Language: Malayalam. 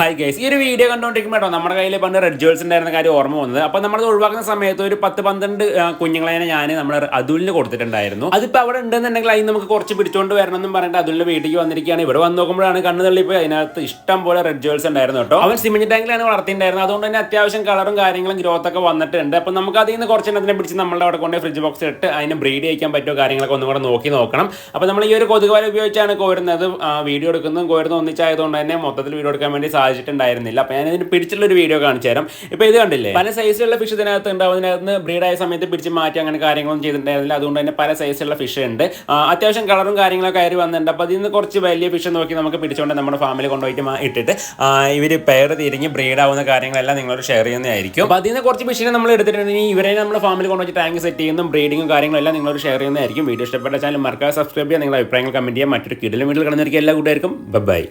ഹായ് ഗൈസ് ഈ ഒരു വീഡിയോ കണ്ടുകൊണ്ടിരിക്കുമ്പോൾ നമ്മുടെ കയ്യിൽ പണ്ട് റെഡ് ജോൾസ് ഉണ്ടായിരുന്ന കാര്യം ഓർമ്മ വന്നത്. അപ്പോൾ നമ്മൾ ഒഴിവാക്കുന്ന സമയത്ത് ഒരു പത്ത് പന്ത്രണ്ട് കുഞ്ഞുങ്ങളെ ഞാൻ നമ്മൾ അതുലിന് കൊടുത്തിട്ടുണ്ടായിരുന്നു. അതിപ്പോൾ അവിടെ ഉണ്ടെന്നുണ്ടെങ്കിൽ അതിന് നമുക്ക് കുറച്ച് പിടിച്ചുകൊണ്ട് വരണം എന്നും പറഞ്ഞിട്ട് അതുലിന്റെ വീട്ടിലേക്ക് വന്നിരിക്കുകയാണ്. ഇവിടെ വന്ന് നോക്കുമ്പോഴാണ് കണ്ണു തള്ളിപ്പോയി. അതിനകത്ത് ഇഷ്ടം പോലെ റെഡ് ജോൾസ് ഉണ്ടായിരുന്നു കേട്ടോ അവൻ സിമെന്റ് ടാങ്കിലാണ് വളർത്തിയിട്ടുണ്ടായിരുന്നത്. അതുകൊണ്ട് തന്നെ അത്യാവശ്യം കളറും കാര്യങ്ങളും ഗ്രോത്ത് ഒക്കെ വന്നിട്ടുണ്ട്. അപ്പോൾ നമുക്ക് അതിൽ നിന്ന് കുറച്ച് എണ്ണത്തിനെ പിടിച്ച് നമ്മളുടെ അവിടെ കൊണ്ട് ഫ്രിഡ്ജ് ബോക്സ് ഇട്ട് അതിനെ ബ്രീഡ് ചെയ്യിക്കാൻ പറ്റുമോ കാര്യങ്ങളൊക്കെ ഒന്നും കൂടെ നോക്കി നോക്കണം. അപ്പോൾ നമ്മൾ ഈ ഒരു കൊതുക് വല ഉപയോഗിച്ചാണ് കോരുന്നത്. വീഡിയോ എടുക്കുന്നതും കോരുന്നതും ഒന്നിച്ചായതുകൊണ്ട് തന്നെ മൊത്തത്തിൽ വീഡിയോ എടുക്കാൻ വേണ്ടി സാധിച്ചിട്ടുണ്ടായിരുന്നില്ല അപ്പോൾ ഞാൻ ഇതിന് ഒരു വീഡിയോ കാണിച്ചു തരാം. ഇപ്പോൾ ഇത് കണ്ടില്ലേ? പല സൈസിലുള്ള ഫിഷ് ഇതിനകത്ത് ഉണ്ടാവും. ഇതിനകത്ത് ബ്രീഡായ സമയത്ത് പിടിച്ച് മാറ്റി അങ്ങനെ കാര്യങ്ങളൊന്നും ചെയ്തിട്ടുണ്ടായിരുന്നില്ല. അതുകൊണ്ട് തന്നെ പല സൈസിലുള്ള ഫിഷ് ഉണ്ട്. അത്യാവശ്യം കളറും കാര്യങ്ങളൊക്കെ കയറി വന്നിട്ടുണ്ട്. അപ്പോൾ അതിൽ നിന്ന് കുറച്ച് വലിയ ഫിഷ് നോക്കി നമുക്ക് പിടിച്ചുകൊണ്ട് നമ്മുടെ ഫാമിലി കൊണ്ടുപോയിട്ട് ഇട്ടിട്ട് ഇവർ പെയർ തിരിഞ്ഞ് ബ്രീഡ് ആവുന്ന കാര്യങ്ങളെല്ലാം നിങ്ങളോട് ഷെയർ ചെയ്യുന്നതായിരിക്കും. അപ്പോൾ അതിൽ നിന്ന് കുറച്ച് ഫിഷിനെ നമ്മൾ എടുത്തിട്ടുണ്ടെങ്കിൽ ഇവരെ നമ്മുടെ ഫാമിലി കൊണ്ടുപോയി ടാങ്ക് സെറ്റ് ചെയ്യുന്നതും ബ്രീഡിങ്ങും കാര്യങ്ങളെല്ലാം നിങ്ങളോട് ഷെയർ ചെയ്യുന്നതായിരിക്കും. വീഡിയോ ഇഷ്ടപ്പെട്ട ചാനൽ മറക്കാതെ സബ്സ്ക്രൈബ് ചെയ്യുക. നിങ്ങളുടെ അഭിപ്രായങ്ങൾ കമന്റ് ചെയ്യാൻ മറ്റൊരു കിടലും വീട്ടിൽ കിടന്നിരിക്കും എല്ലാ കൂട്ടുകാർക്കും ബൈ